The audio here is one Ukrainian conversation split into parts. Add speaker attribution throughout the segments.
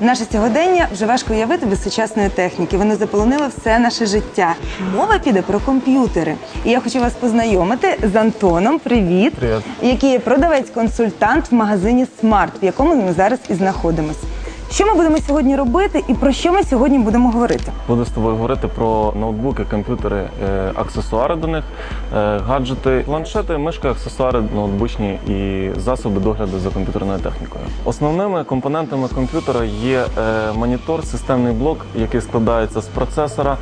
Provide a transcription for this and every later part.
Speaker 1: Наше сьогодення вже важко уявити без сучасної техніки. Вони заполонили все наше життя. Мова піде про комп'ютери. І я хочу вас познайомити з Антоном. Привіт,
Speaker 2: Привіт.
Speaker 1: який є продавець-консультант в магазині Смарт, в якому ми зараз і знаходимося. Що ми будемо сьогодні робити і про що ми сьогодні будемо говорити?
Speaker 2: Буду з тобою говорити про ноутбуки, комп'ютери, е, аксесуари до них, е, гаджети, планшети, мишки, аксесуари ноутбучні і засоби догляду за комп'ютерною технікою. Основними компонентами комп'ютера є е, монітор, системний блок, який складається з процесора,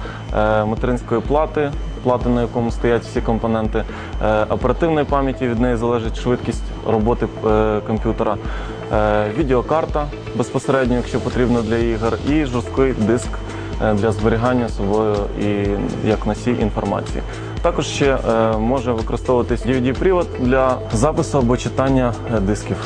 Speaker 2: материнської плати. Плати, на якому стоять всі компоненти оперативної пам'яті, від неї залежить швидкість роботи комп'ютера, відеокарта безпосередньо, якщо потрібно для ігор, і жорсткий диск е, для зберігання собою і як носій інформації. Також ще е, може використовуватись DVD-привод для запису або читання е, дисків.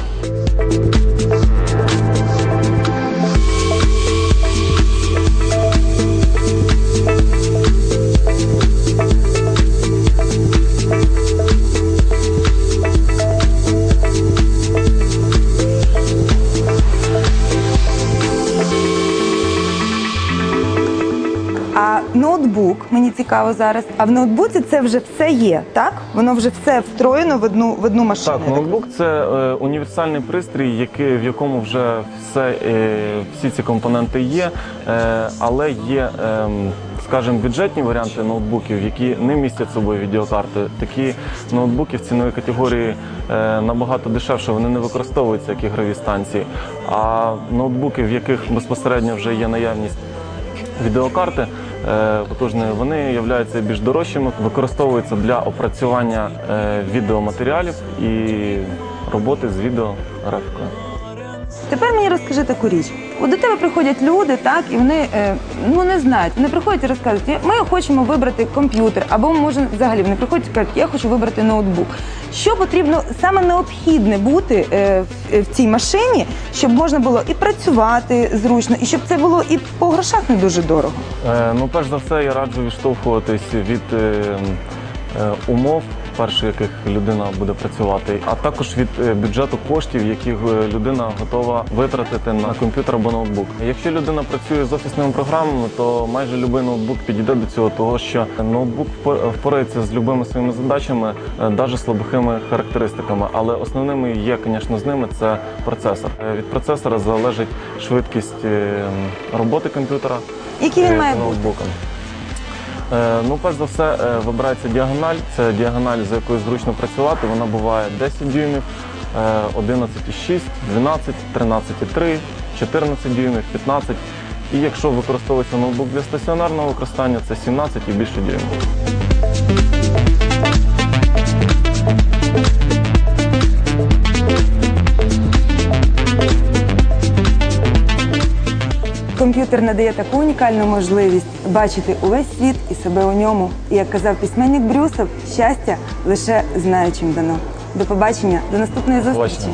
Speaker 1: Ноутбук мені цікаво зараз. А в ноутбуці це вже все є, так? Воно вже все встроєно в одну в одну машину.
Speaker 2: Так, ноутбук це е, універсальний пристрій, який, в якому вже все, е, всі ці компоненти є, е, але є, е, скажімо, бюджетні варіанти ноутбуків, які не містять собою відеокарти. Такі ноутбуки в ціновій категорії е, набагато дешевше, вони не використовуються як ігрові станції. А ноутбуки, в яких безпосередньо вже є наявність відеокарти е, потужної, вони являються більш дорожчими, використовуються для опрацювання е, відеоматеріалів і роботи з відеографікою.
Speaker 1: Тепер мені розкажи таку річ. От до тебе приходять люди, так, і вони е, ну не знають. Вони приходять і розказують, «Я- ми хочемо вибрати комп'ютер, або може взагалі вони приходять і кажуть, я хочу вибрати ноутбук. Що потрібно саме необхідне бути е, в, в цій машині, щоб можна було і працювати зручно, і щоб це було і по грошах не дуже дорого.
Speaker 2: Е, ну, перш за все, я раджу відштовхуватись від е, е, умов, перше, яких людина буде працювати, а також від е, бюджету коштів, які е, людина готова витратити на комп'ютер або ноутбук. Якщо людина працює з офісними програмами, то майже будь-який ноутбук підійде до цього, того що ноутбук впор- впорається з любими своїми задачами, навіть слабкими характеристиками. Але основними є, звісно, з ними це процесор. Е, Від процесора залежить швидкість е, роботи комп'ютера.
Speaker 1: Який він
Speaker 2: е,
Speaker 1: має бути?
Speaker 2: Е, Ну, перш за все, е, вибирається діагональ. Це діагональ, за якою зручно працювати. Вона буває 10 дюймів, е, 11,6, 12, 13,3, 14 дюймів, 15. І якщо використовується ноутбук для стаціонарного використання, це 17 і більше дюймів.
Speaker 1: Комп'ютер надає таку унікальну можливість бачити увесь світ і себе у ньому. І як казав письменник Брюсов, щастя лише знаючим дано. До побачення, до наступної зустрічі.